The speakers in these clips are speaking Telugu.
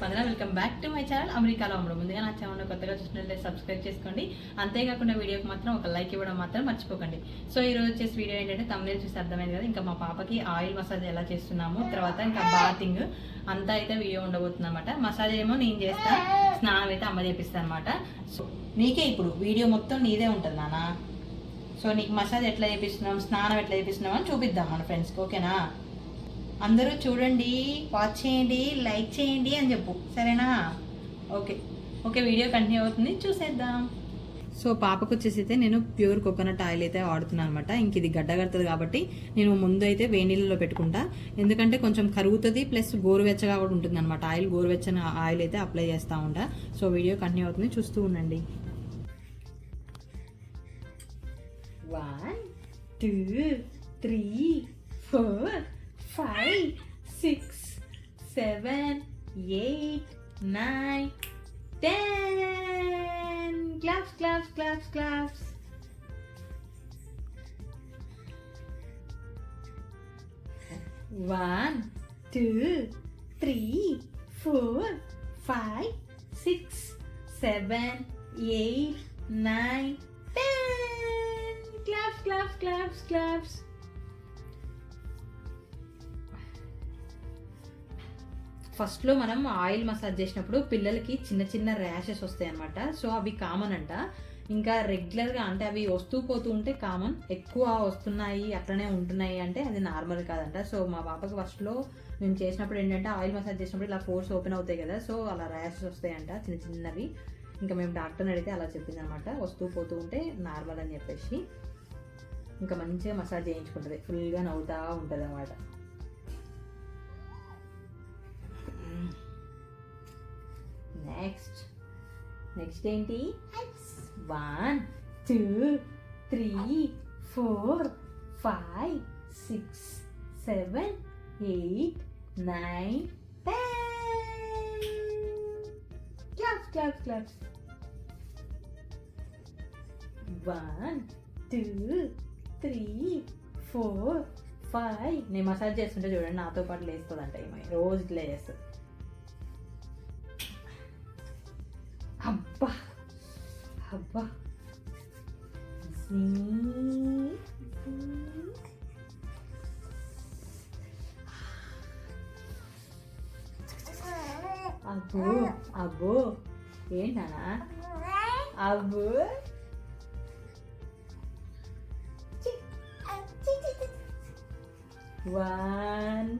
బ్యాక్ టు మై ఛానల్ అమెరికాలో అమ్మడం ముందుగా నా ఛానల్ కొత్తగా చూసినట్లయితే సబ్స్క్రైబ్ చేసుకోండి. అంతేకాకుండా వీడియోకి మాత్రం ఒక లైక్ ఇవ్వడం మాత్రం మర్చిపోకండి. సో ఈ రోజు వచ్చేసి వీడియో ఏంటంటే తమిళ చూసి అర్థమైంది కదా ఇంకా మా పాపకి ఆయిల్ మసాజ్ ఎలా చేస్తున్నాము తర్వాత ఇంకా బాతింగ్ అంతా అయితే వీడియో ఉండబోతుంది అనమాట మసాజ్ ఏమో నేను చేస్తా స్నానం అయితే అమ్మ చేపిస్తా అనమాట సో నీకే ఇప్పుడు వీడియో మొత్తం నీదే ఉంటుంది నాన్న సో నీకు మసాజ్ ఎట్లా చేపిస్తున్నాం స్నానం ఎట్లా చేపిస్తున్నాం అని చూపిద్దాం మన ఫ్రెండ్స్కి ఓకేనా అందరూ చూడండి వాచ్ చేయండి లైక్ చేయండి అని చెప్పు. సరేనా? ఓకే. ఓకే వీడియో కంటిన్యూ అవుతుంది. చూసేద్దాం. సో పాపకు వచ్చేసి అయితే నేను ప్యూర్ కోకోనట్ ఆయిల్ అయితే వాడుతున్నాను అనమాట ఇంక ఇది గడ్డ కడుతుంది కాబట్టి నేను ముందు అయితే వేడి నీళ్ళలో పెట్టుకుంటా. ఎందుకంటే కొంచెం కరుగుతుంది ప్లస్ గోరువెచ్చగా కూడా ఉంటుంది అనమాట ఆయిల్ గోరువెచ్చని ఆయిల్ అయితే అప్లై చేస్తూ ఉంటా. సో వీడియో కంటిన్యూ అవుతుంది. చూస్తూ ఉండండి. One two three four five, six, seven, eight, nine, ten. Claps, claps, claps, claps. One, two, three, four, five, six, seven, eight, nine, ten. Claps, claps, claps, claps. ఫస్ట్లో మనం ఆయిల్ మసాజ్ చేసినప్పుడు పిల్లలకి చిన్న చిన్న ర్యాషెస్ వస్తాయి అనమాట సో అవి కామన్ అంట. ఇంకా రెగ్యులర్గా అంటే అవి వస్తూ పోతూ ఉంటే కామన్. ఎక్కువ వస్తున్నాయి అట్లనే ఉంటున్నాయి అంటే అది నార్మల్ కాదంట. సో మా పాపకి ఫస్ట్లో నేను చేసినప్పుడు ఏంటంటే ఆయిల్ మసాజ్ చేసినప్పుడు ఇలా ఫోర్స్ ఓపెన్ అవుతాయి కదా సో అలా ర్యాషెస్ వస్తాయంట చిన్న చిన్నవి. ఇంకా మేము డాక్టర్ని అడిగితే అలా చెప్పింది అనమాట వస్తూ పోతూ ఉంటే నార్మల్ అని చెప్పేసి. ఇంకా మంచిగా మసాజ్ చేయించుకుంటుంది. ఫుల్గా నవ్వుతూ ఉంటుంది అనమాట నెక్స్ట్ నెక్స్ట్ ఏంటి? One two three four five six seven eight nine ten claps claps claps one two three four five నేను మసాజ్ చేస్తుంటే చూడండి నాతో పాటు లేస్తుందంట ఏమో రోజు ఇట్లా ఏంటనా అబ్బో one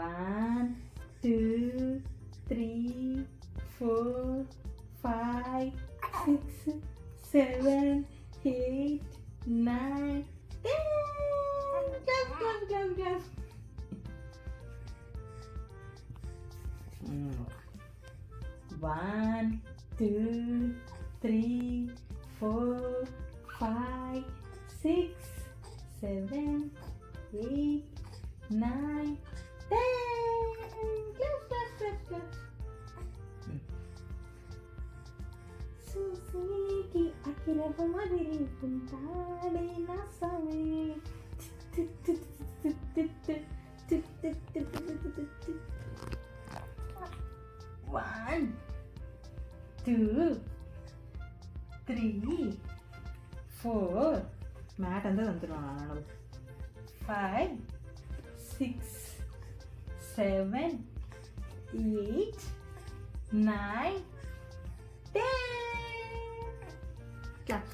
One, two, three, four, five, six, seven, eight, nine, ten. Clap, clap, clap, clap. Mm. One, two, three, four, five, six, seven, eight, nine, చూసేకి అఖిలవ మదిరి ఉంటాడే నా స్వామి one two three four mat అంతా తంతున్నాను five six seven eight nine ten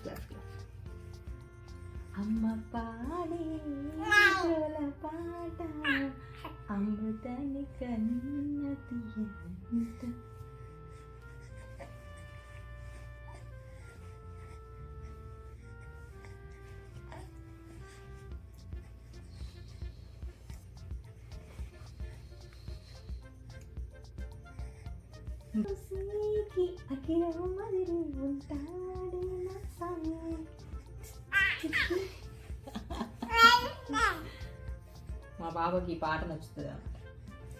claps claps claps అమ్మ పాడే జోల పాట అమృతాన్ని కన్న తీయంత చూసేకి అఖిల మదిరి ఉంటాడే మా బాబాకి ఈ పాట నచ్చుతుంది?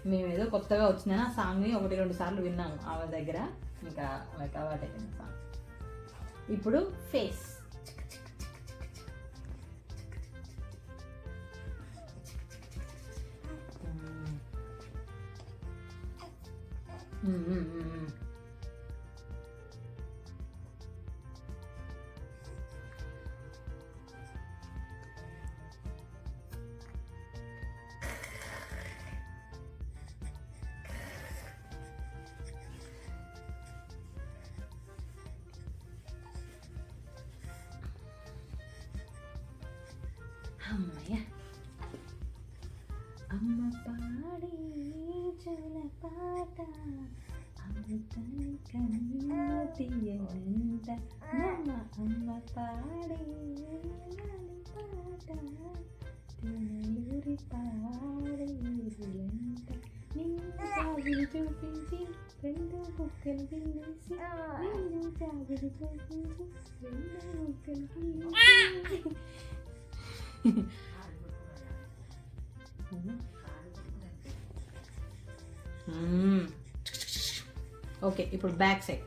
మేము ఏదో కొత్తగా వచ్చిందని ఆ సాంగ్ని ఒకటి రెండు సార్లు విన్నాము ఆమె దగ్గర. ఇంకా ఆమెకు అలవాటైపోయింది సాంగ్. ఇప్పుడు ఫేస్. అమ్మయ్య అమ్మ పాడి జల పాట అమృతాన్ని కన్నా తీయనంట అమ్మ అమ్మ పాడి లాలి పాట తినలూరి పాడి ఊరులంట నిన్ను సాగులు చూపించి రెండు ముక్కలు పిల్లేసి నిన్ను సాగులు ఓకే ఇప్పుడు బ్యాక్ సైడ్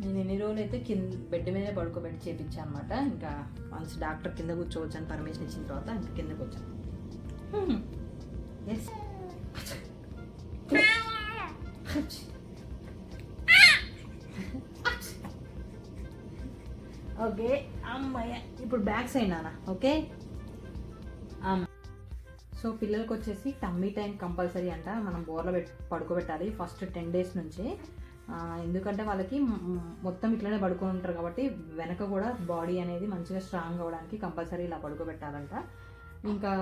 నేను ఎన్ని రోజులు అయితే కింద బెడ్ మీదే పడుకోబెట్టి చేపించాను అనమాట ఇంకా వన్స్ డాక్టర్ కింద కూర్చోవచ్చు అని పర్మిషన్ ఇచ్చిన తర్వాత ఇంకా కిందకు వచ్చాను ఎస్ ఓకే అమ్మయ్య ఇప్పుడు బ్యాక్ సైడ్ నానా ఓకే? సో పిల్లలకి వచ్చేసి టమ్మీ టైం కంపల్సరీ అంట. మనం బోర్లో పెట్ పడుకోబెట్టాలి. ఫస్ట్ టెన్ డేస్ నుంచి. ఎందుకంటే వాళ్ళకి మొత్తం ఇట్లనే పడుకొని ఉంటారు కాబట్టి వెనక కూడా బాడీ అనేది మంచిగా స్ట్రాంగ్ అవ్వడానికి కంపల్సరీ ఇలా పడుకోబెట్టాలంట. ఇంకా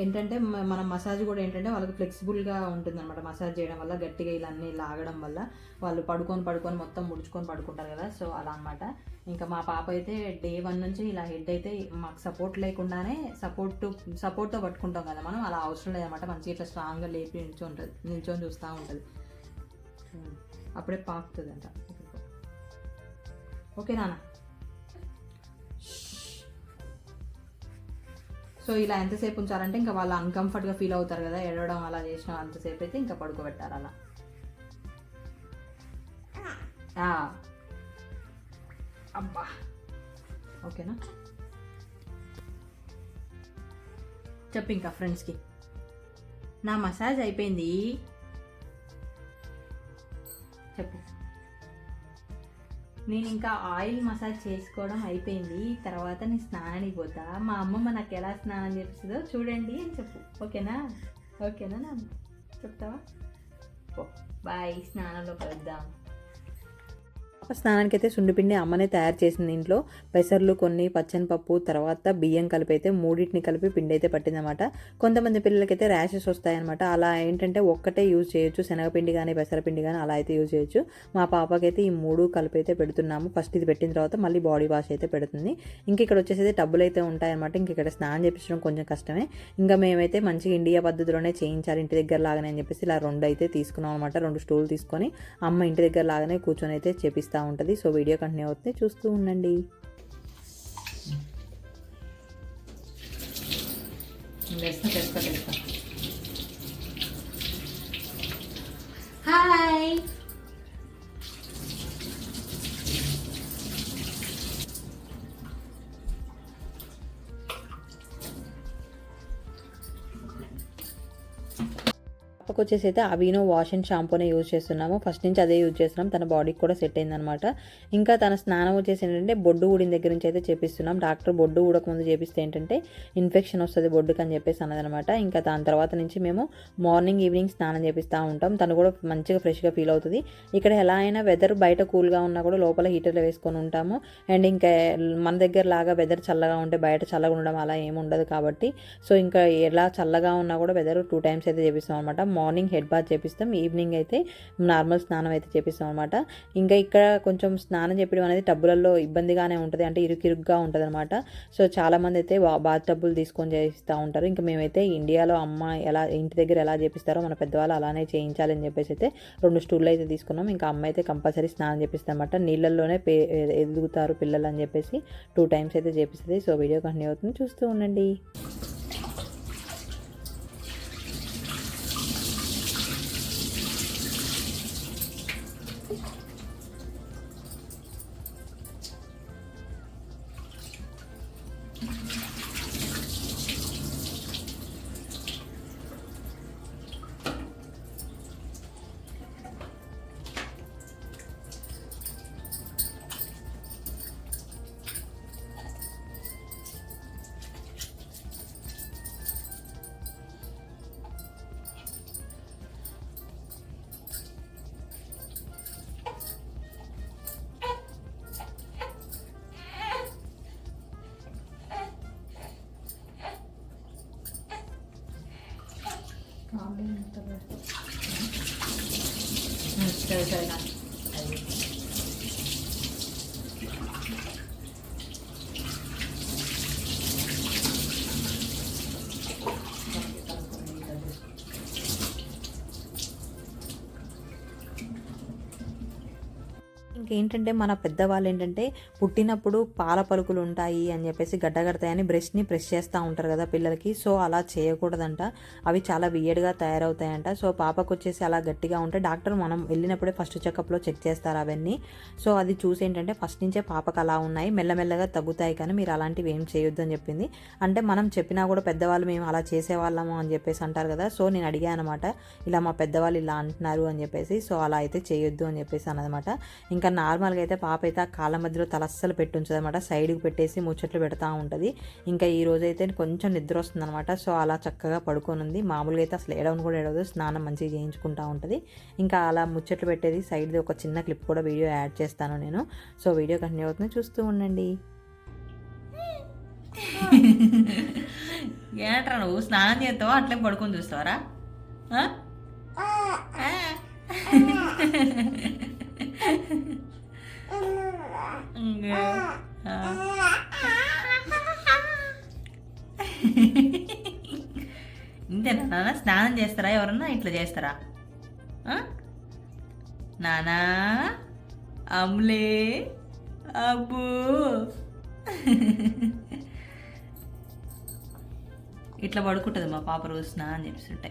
ఏంటంటే మన మసాజ్ కూడా ఏంటంటే వాళ్ళకి ఫ్లెక్సిబుల్గా ఉంటుంది అనమాట మసాజ్ చేయడం వల్ల గట్టిగా ఇలా అన్నీ లాగడం వల్ల వాళ్ళు పడుకొని పడుకొని మొత్తం ముడుచుకొని పడుకుంటారు కదా. సో అలా అన్నమాట. ఇంకా మా పాప అయితే డే వన్ నుంచి ఇలా హెడ్ అయితే మాకు సపోర్ట్ లేకుండానే సపోర్ట్ సపోర్ట్తో పట్టుకుంటాం కదా మనం. అలా అవసరం లేదన్నమాట. మంచిగా ఇట్లా స్ట్రాంగ్గా లేపి నిల్చొని ఉంటుంది. నిల్చొని చూస్తూ ఉంటుంది. అప్పుడే పాకుతుంది అంట ఓకే నాన్న. సో ఇలా ఎంతసేపు ఉంచాలంటే ఇంకా వాళ్ళు అన్కంఫర్ట్గా ఫీల్ అవుతారు కదా. ఎడవడం అలా చేసిన అంతసేపు అయితే ఇంకా పడుకోబెట్టాలి అలా. ఆ. అబ్బా. ఓకేనా? చెప్పు ఇంకా ఫ్రెండ్స్కి నా మసాజ్ అయిపోయింది. చెప్పు. నేను ఇంకా ఆయిల్ మసాజ్ చేసుకోవడం అయిపోయింది. తర్వాత నేను స్నానానికి పోతా. మా అమ్మమ్మ నాకు ఎలా స్నానం చేస్తుందో చూడండి అని చెప్పు. ఓకేనా? ఓకేనా నా చెప్తావా? బాయ్. స్నానంలో కలుద్దాం స్నానానికి అయితే సుండిపిండి అమ్మనే తయారు చేసింది ఇంట్లో. పెసర్లు కొన్ని పచ్చని పప్పు తర్వాత బియ్యం కలిపి అయితే మూడింటిని కలిపి పిండి అయితే పట్టిందన్నమాట. కొంతమంది పిల్లలకైతే ర్యాషెస్ వస్తాయన్నమాట. అలా ఏంటంటే ఒక్కటే యూజ్ చేయొచ్చు. శనగపిండి కానీ పెసరపిండి కానీ అలా అయితే యూజ్ చేయొచ్చు. మా పాపకైతే ఈ మూడు కలిపి అయితే పెడుతున్నాము. ఫస్ట్ ఇది పెట్టిన తర్వాత మళ్ళీ బాడీ వాష్ అయితే పెడుతుంది. ఇంక ఇక్కడ వచ్చేసి టబ్బులు అయితే ఉంటాయన్నమాట. ఇంక ఇక్కడ స్నానం చేపించడం కొంచెం కష్టమే. ఇంకా మేమైతే మంచిగా ఇండియా పద్ధతిలోనే చేయించాలి. ఇంటి దగ్గర లాగానే అని చెప్పేసి ఇలా రెండు అయితే తీసుకున్నాం అనమాట రెండు స్టూల్ తీసుకొని అమ్మ ఇంటి దగ్గర లాగానే కూర్చొని అయితే చేపిస్తాం. ఉంటుంది. సో వీడియో కంటిన్యూ అవుతుంది చూస్తూ ఉండండి. హాయ్ పాపకు వచ్చేసి అయితే అవినో వాష్ అండ్ షాంపూనే యూజ్ చేస్తున్నాము. ఫస్ట్ నుంచి అదే యూజ్ చేస్తున్నాం. తన బాడీకి కూడా సెట్ అయిందనమాట ఇంకా తన స్నానం వచ్చేసి ఏంటంటే బొడ్డు ఊడిన దగ్గర నుంచి అయితే చేపిస్తున్నాం. డాక్టర్ బొడ్డు ఊడకముందు చేపిస్తే ఏంటంటే ఇన్ఫెక్షన్ వస్తుంది బొడ్డుకి అని చెప్పేసి అన్నదనమాట ఇంకా దాని తర్వాత నుంచి మేము మార్నింగ్ ఈవినింగ్ స్నానం చేపిస్తూ ఉంటాం. తను కూడా మంచిగా ఫ్రెష్గా ఫీల్ అవుతుంది. ఇక్కడ ఎలా అయినా వెదర్ బయట కూల్గా ఉన్నా కూడా లోపల హీటర్లో వేసుకొని ఉంటాము. అండ్ ఇంకా మన దగ్గర లాగా వెదర్ చల్లగా ఉంటే బయట చల్లగా ఉండడం అలా ఏమి ఉండదు కాబట్టి. సో ఇంకా ఎలా చల్లగా ఉన్నా కూడా వెదర్ టూ టైమ్స్ అయితే చేపిస్తాం అనమాట మార్నింగ్ హెడ్ బాత్ చేపిస్తాం ఈవినింగ్ అయితే నార్మల్ స్నానం అయితే చేపిస్తాం అనమాట ఇంకా ఇక్కడ కొంచెం స్నానం చెప్పడం అనేది టబ్బులలో ఇబ్బందిగానే ఉంటుంది అంటే ఇరుకిరుగ్గా ఉంటుంది అనమాట సో చాలామంది అయితే బా- బాత్ టబ్బులు తీసుకొని చేస్తూ ఉంటారు. ఇంకా మేమైతే ఇండియాలో అమ్మ ఎలా ఇంటి దగ్గర ఎలా చేపిస్తారో మన పెద్దవాళ్ళు అలానే చేయించాలని చెప్పేసి అయితే రెండు స్టూళ్ళు అయితే తీసుకున్నాం. ఇంకా అమ్మ అయితే కంపల్సరీ స్నానం చేపిస్తామన్నమాట నీళ్ళల్లోనే పే ఎదుగుతారు పిల్లలు అని చెప్పేసి టూ టైమ్స్ అయితే చేపిస్తుంది. సో వీడియో కంటిన్యూ అవుతుంది చూస్తూ ఉండండి. 嗯对对对 ఏంటంటే మన పెద్దవాళ్ళు ఏంటంటే పుట్టినప్పుడు పాల పలుకులు ఉంటాయి అని చెప్పేసి గడ్డ కడతాయని బ్రష్ని ప్రెస్ చేస్తూ ఉంటారు కదా పిల్లలకి. సో అలా చేయకూడదంట. అవి చాలా వియర్డ్గా తయారవుతాయంట. సో పాపకు వచ్చేసి అలా గట్టిగా ఉంటే డాక్టర్ మనం వెళ్ళినప్పుడే ఫస్ట్ చెకప్లో చెక్ చేస్తారు అవన్నీ. సో అది చూసి ఏంటంటే ఫస్ట్ నుంచే పాపకు అలా ఉన్నాయి. మెల్లమెల్లగా తగ్గుతాయి కానీ మీరు అలాంటివి ఏం చేయొద్దు అని చెప్పింది. అంటే మనం చెప్పినా కూడా పెద్దవాళ్ళు మేము అలా చేసేవాళ్ళము అని చెప్పేసి అంటారు కదా. సో నేను అడిగాను అనమాట ఇలా మా పెద్దవాళ్ళు ఇలా అంటున్నారు అని చెప్పేసి. సో అలా అయితే చేయొద్దు అని చెప్పేసి అనమాట ఇంకా నార్మల్గా అయితే పాప అయితే ఆ కాళ్ళ మధ్యలో తల అస్సలు పెట్టి ఉంచదు అనమాట సైడ్కి పెట్టేసి ముచ్చట్లు పెడతా ఉంటుంది. ఇంకా ఈ రోజు అయితే కొంచెం నిద్ర వస్తుంది అనమాట సో అలా చక్కగా పడుకొని ఉంది మామూలుగా అయితే అసలు ఏడవని కూడా ఏడవదు. స్నానం మంచిగా చేయించుకుంటా ఉంటుంది. ఇంకా అలా ముచ్చట్లు పెట్టేది సైడ్ది ఒక చిన్న క్లిప్ కూడా వీడియో యాడ్ చేస్తాను నేను. సో వీడియో కంటిన్యూ అవుతుంది. చూస్తూ ఉండండి. ఏంట్రా నువ్వు? స్నానం చేస్తావా? అట్లే పడుకొని చూస్తావరా? ఇంతేనా నాన్న స్నానం చేస్తారా? ఎవరన్నా ఇట్లా చేస్తారా? నానా? అమ్లే? అబ్బో. ఇట్లా పడుకుంటుంది మా పాప రోజు స్నానం చేస్తుంటే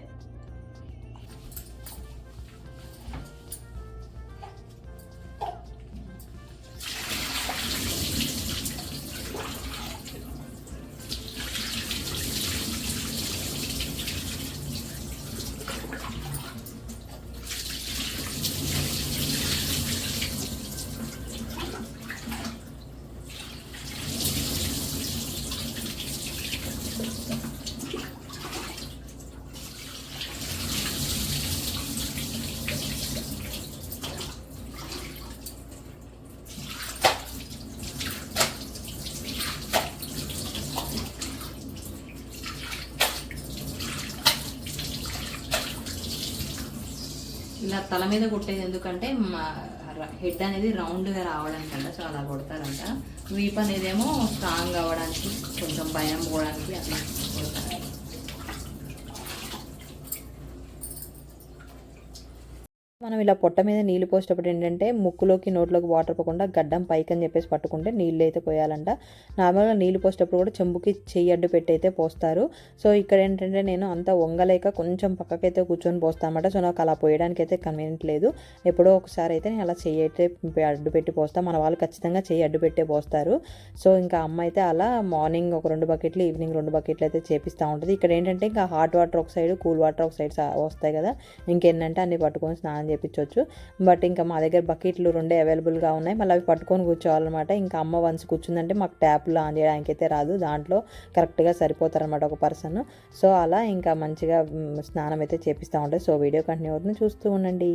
తల మీద కొట్టేది ఎందుకంటే హెడ్ అనేది రౌండ్గా రావడానికి అంట సో అలా కొడతారంట. వీప్ అనేది ఏమో స్ట్రాంగ్ అవ్వడానికి కొంచెం భయం పోవడానికి అట్లా. మనం ఇలా పొట్ట మీద నీళ్ళు పోసేటప్పుడు ఏంటంటే ముక్కులోకి నోట్లోకి వాటర్ పోకుండా గడ్డం పైకి అని చెప్పేసి పట్టుకుంటే నీళ్ళు అయితే పోయాలంట నార్మల్గా నీళ్ళు పోసేటప్పుడు కూడా చెంబుకి చెయ్యి అడ్డు పెట్టి అయితే పోస్తారు. సో ఇక్కడ ఏంటంటే నేను అంత వంగలేక కొంచెం పక్కకైతే కూర్చొని పోస్తాను అనమాట సో నాకు అలా పోయడానికి అయితే కన్వీనియంట్ లేదు. ఎప్పుడో ఒకసారి అయితే నేను అలా చెయ్యి అయితే అడ్డు పెట్టి పోస్తాను మన వాళ్ళు ఖచ్చితంగా చెయ్యి అడ్డు పెట్టే పోస్తారు. సో ఇంకా అమ్మ అయితే అలా మార్నింగ్ ఒక రెండు బకెట్లు ఈవినింగ్ రెండు బకెట్లు అయితే చేపిస్తూ ఉంటుంది. ఇక్కడ ఏంటంటే ఇంకా హాట్ వాటర్ ఒక సైడ్ కూల్ వాటర్ ఒక సైడ్ వస్తాయి కదా. ఇంకేంటంటే అన్ని పట్టుకొని స్నానం చేయించవచ్చు బట్ ఇంకా మా దగ్గర బకెట్లు రెండే అవైలబుల్గా ఉన్నాయి. మళ్ళీ అవి పట్టుకొని కూర్చోవాలన్నమాట. ఇంకా అమ్మ వన్స్ కూర్చుందంటే మాకు ట్యాప్లు ఆన్ చేయడానికి అయితే రాదు. దాంట్లో కరెక్ట్గా సరిపోతారనమాట ఒక పర్సన్. సో అలా ఇంకా మంచిగా స్నానం అయితే చేపిస్తూ ఉంటాయి సో వీడియో కంటిన్యూ అవుతుంది. చూస్తూ ఉండండి.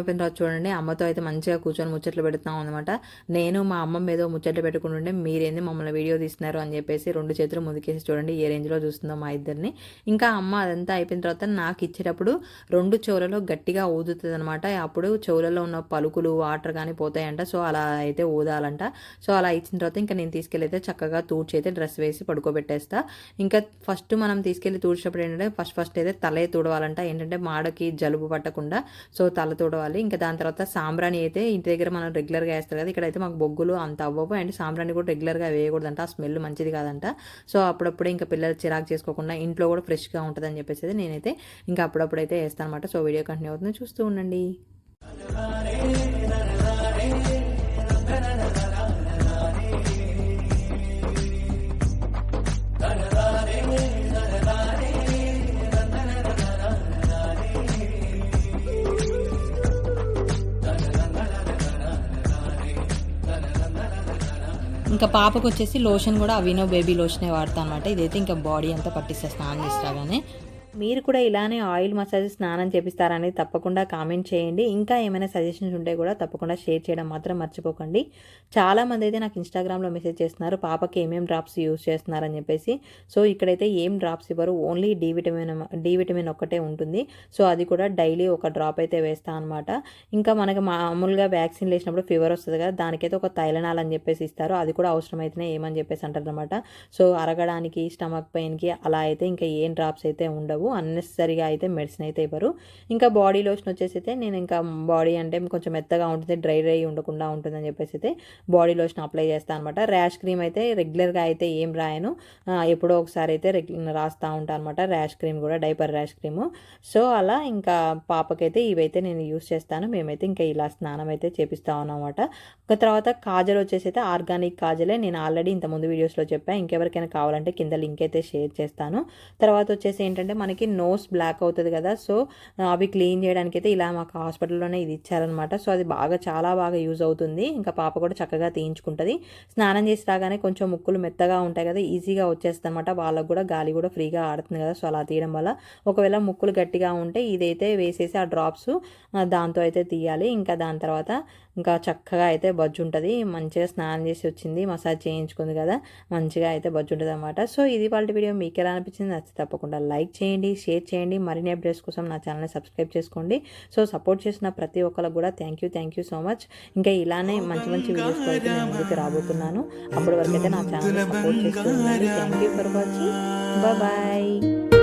అయిపోయిన తర్వాత చూడండి. అమ్మతో అయితే మంచిగా కూర్చొని ముచ్చట్లు పెడుతున్నాం అనమాట నేను మా అమ్మ ఏదో ముచ్చట్లు పెట్టుకుంటుంటే మీరేంది మమ్మల్ని వీడియో తీస్తున్నారు అని చెప్పేసి రెండు చేతులు ముందుకేసి చూడండి. ఏ రేంజ్లో చూస్తుందో మా ఇద్దరిని. ఇంకా అమ్మ అదంతా అయిపోయిన తర్వాత నాకు ఇచ్చేటప్పుడు రెండు చెవులలో గట్టిగా ఊదుతుంది అనమాట అప్పుడు చెవులలో ఉన్న పలుకులు వాటర్ కానీ పోతాయంట. సో అలా అయితే ఊదాలంట. సో అలా ఇచ్చిన తర్వాత ఇంకా నేను తీసుకెళ్ళైతే చక్కగా తూడ్చి అయితే డ్రెస్ వేసి పడుకోబెట్టేస్తా. ఇంకా ఫస్ట్ మనం తీసుకెళ్ళి తూడ్చినప్పుడు ఏంటంటే ఫస్ట్ ఫస్ట్ అయితే తలే తుడవాలంట. ఏంటంటే మాడకి జలుబు పట్టకుండా. సో తల తుడవాలి. ఇంకా దాని తర్వాత సాంబ్రాణి అయితే ఇంటి దగ్గర మనం రెగ్యులర్గా వేస్తారు కదా ఇక్కడైతే మాకు బొగ్గులు అంత అవ్వవు. అండ్ సాంబ్రాణి కూడా రెగ్యులర్గా వేయకూడదంట ఆ స్మెల్ మంచిది కాదంట. సో అప్పుడప్పుడు ఇంకా పిల్లలు చిరాకు చేసుకోకుండా ఇంట్లో కూడా ఫ్రెష్గా ఉంటుందని చెప్పేసి నేనైతే ఇంకా అప్పుడప్పుడైతే వేస్తాను అనమాట సో వీడియో కంటిన్యూ అవుతుంది. చూస్తూ ఉండండి. ఇంకా పాపకు వచ్చేసి లోషన్ కూడా అవినో బేబీ లోషనే వాడతా అనమాట ఇదైతే ఇంకా బాడీ అంతా పట్టిస్తా స్నానం చేస్తాగానే మీరు కూడా ఇలానే ఆయిల్ మసాజ్ స్నానం చేపిస్తారనేది తప్పకుండా కామెంట్ చేయండి. ఇంకా ఏమైనా సజెషన్స్ ఉంటే కూడా తప్పకుండా షేర్ చేయడం మాత్రం మర్చిపోకండి. చాలామంది అయితే నాకు ఇన్స్టాగ్రామ్లో మెసేజ్ చేస్తున్నారు పాపకి ఏమేమి డ్రాప్స్ యూస్ చేస్తున్నారని చెప్పేసి. సో ఇక్కడైతే ఏం డ్రాప్స్ ఇవ్వరు only D vitamin D vitamin ఒక్కటే ఉంటుంది. సో అది కూడా డైలీ ఒక డ్రాప్ అయితే వేస్తాను అనమాట ఇంకా మనకి మామూలుగా వ్యాక్సిన్ వేసినప్పుడు ఫీవర్ వస్తుంది కదా దానికైతే ఒక తైలనాలు అని చెప్పేసి ఇస్తారు. అది కూడా అవసరమైతేనే ఏమని చెప్పేసి అంటారు అనమాట సో అరగడానికి స్టమక్ పెయిన్కి అలా అయితే ఇంకా ఏం డ్రాప్స్ అయితే ఉండవు. ఉండవు అన్నెసరిగా అయితే మెడిసిన్ అయితే ఇవ్వరు. ఇంకా బాడీ లోషన్ వచ్చేసి అయితే నేను ఇంకా బాడీ అంటే కొంచెం మెత్తగా ఉంటుంది డ్రై డ్రై ఉండకుండా ఉంటుందని చెప్పేసి అయితే బాడీ లోషన్ అప్లై చేస్తాను అనమాట ర్యాష్ క్రీమ్ అయితే రెగ్యులర్గా అయితే ఏం రాయను. ఎప్పుడో ఒకసారి అయితే రాస్తూ ఉంటాను అనమాట ర్యాష్ క్రీమ్ కూడా డైపర్ ర్యాష్ క్రీమ్ సో అలా ఇంకా పాపకైతే ఇవైతే నేను యూస్ చేస్తాను. మేమైతే ఇంకా ఇలా స్నానం అయితే చేపిస్తా ఉన్నామన్నమాట ఒక తర్వాత కాజల్ వచ్చేసి అయితే ఆర్గానిక్ కాజలే. నేను ఆల్రెడీ ఇంత ముందు వీడియోస్లో చెప్పాను ఇంకెవరికైనా కావాలంటే కింద లింక్ అయితే షేర్ చేస్తాను. తర్వాత వచ్చేసి ఏంటంటే మన మనకి నోస్ బ్లాక్ అవుతుంది కదా సో అవి క్లీన్ చేయడానికి అయితే ఇలా మాకు హాస్పిటల్లోనే ఇది ఇచ్చారనమాట సో అది బాగా చాలా బాగా యూజ్ అవుతుంది. ఇంకా పాప కూడా చక్కగా తీయించుకుంటుంది. స్నానం చేసి రాగానే కొంచెం ముక్కులు మెత్తగా ఉంటాయి కదా ఈజీగా వచ్చేస్తుంది అనమాట వాళ్ళకు కూడా గాలి కూడా ఫ్రీగా ఆడుతుంది కదా సో అలా తీయడం వల్ల. ఒకవేళ ముక్కులు గట్టిగా ఉంటే ఇదైతే వేసేసి ఆ డ్రాప్స్ దాంతో అయితే తీయాలి. ఇంకా దాని తర్వాత ఇంకా చక్కగా అయితే బజ్జు ఉంటుంది. మంచిగా స్నానం చేసి వచ్చింది. మసాజ్ చేయించుకుంది కదా. మంచిగా అయితే బజ్జు ఉంటుంది అనమాట సో ఇది వాళ్ళ వీడియో. మీకు ఎలా అనిపించింది? నచ్చితే తప్పకుండా లైక్ చేయండి షేర్ చేయండి. మరిన్ని అప్డేట్స్ కోసం నా ఛానల్ని సబ్స్క్రైబ్ చేసుకోండి. సో సపోర్ట్ చేసిన ప్రతి ఒక్కరికి కూడా thank you thank you so much. ఇంకా ఇలానే మంచి మంచి వీడియోస్ అయితే నేను ముందుకు రాబోతున్నాను. అప్పటి వరకు అయితే నా ఛానల్ని సపోర్ట్ చేస్తూ ఉండండి thank you for watching. Bye.